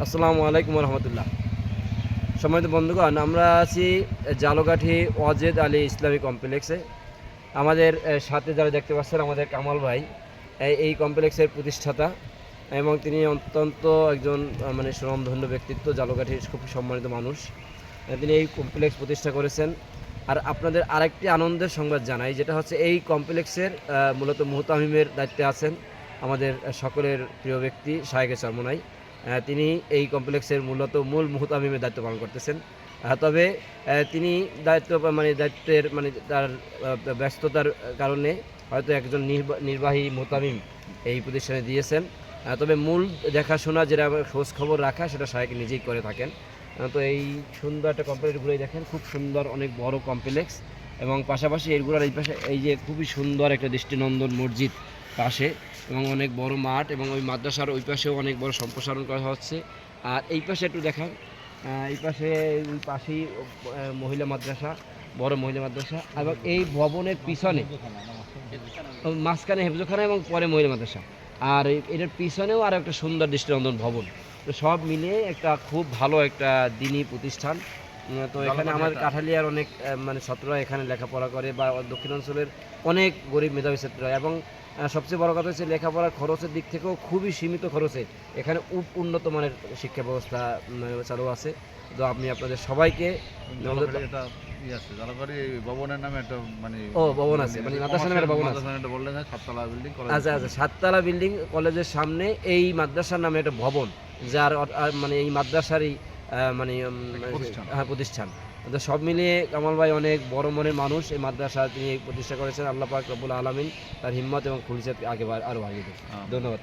আসসালামু আলাইকুম রহমতুল্লাহ সম্মানিত বন্ধুগণ, আমরা আছি জালকাঠি ওয়াজেদ আলী ইসলামী কমপ্লেক্সে। আমাদের সাথে যারা দেখতে পাচ্ছেন আমাদের কামাল ভাই এই- কমপ্লেক্সের প্রতিষ্ঠাতা এবং তিনি অত্যন্ত একজন মানে সুনামধন্য ব্যক্তিত্ব, জালকাঠির খুব সম্মানিত মানুষ। তিনি এই কমপ্লেক্স প্রতিষ্ঠা করেছেন। আর আপনাদের আরেকটি আনন্দের সংবাদ জানাই, যেটা হচ্ছে এই কমপ্লেক্সের মূলত মুহতামিমের দায়িত্বে আছেন আমাদের সকলের প্রিয় ব্যক্তি শাহেকে চরমনাই। তিনি এই কমপ্লেক্সের মূলত মূল মুহতামিমের দায়িত্ব পালন করতেছেন। তবে তিনি দায়িত্ব মানে দায়িত্বের মানে তার ব্যস্ততার কারণে হয়তো একজন নির্বা- নির্বাহী মুহতামিম এই প্রতিষ্ঠানে দিয়েছেন। তবে মূল দেখাশোনা যেটা খোঁজ খবর রাখা, সেটা শাহেক নিজেই করে থাকেন। তো এই সুন্দর একটা কমপ্লেক্স ঘুরে দেখেন, খুব সুন্দর অনেক বড় কমপ্লেক্স এবং পাশাপাশি এগুলোর এই পাশে, এই যে খুবই সুন্দর একটা দৃষ্টিনন্দন মসজিদ পাশে এবং অনেক বড় মাঠ এবং ওই মাদ্রাসার ওই পাশেও অনেক বড় সম্প্রসারণ করা হচ্ছে। আর এই পাশে একটু দেখান এই পাশে, ওই পাশেই মহিলা মাদ্রাসা, বড় মহিলা মাদ্রাসা এবং এই ভবনের পিছনে মাঝখানে হেফজোখানা এবং পরে মহিলা মাদ্রাসা। আর এটার পিছনেও আর একটা সুন্দর দৃষ্টিনন্দন ভবন। তো সব মিলিয়ে একটা খুব ভালো একটা দিনী প্রতিষ্ঠান। তো এখানে আমার কাঠালিয়ার অনেক মানে ছাত্ররা এখানে লেখাপড়া করে বা দক্ষিণাঞ্চলের অনেক গরিব মেধাবী ছাত্ররা এবং সবচেয়ে বড় কথা হচ্ছে লেখাপড়ার খরচের দিক থেকেও খুবই সীমিত খরচে এখানে উপ- উন্নত মানের শিক্ষা ব্যবস্থা চালু আছে। তো আপনি আপনাদের সবাইকে জলপাইগুড়ি একটা ই আছে জলপাইগুড়ি ভবনের নামে একটা মানে ও, ভবন আছে, মানে মাদ্রাসা নামে একটা ভবন আছে। মাদ্রাসা নামে একটা বললেন সাততলা বিল্ডিং আচ্ছা আচ্ছা সাততলা বিল্ডিং কলেজের সামনে এই মাদ্রাসার নামে একটা ভবন যার মানে এই মাদ্রাসারই মানে প্রতিষ্ঠান। হ্যাঁ প্রতিষ্ঠান তো সব মিলিয়ে কামাল ভাই অনেক বড় মনের মানুষ এই মাদ্রাসা তিনি প্রতিষ্ঠা করেছেন আল্লাহ পাক রব্বুল আলমিন তার হিম্মত এবং খুলিসাত আগে আরও হ্যাঁ। ধন্যবাদ।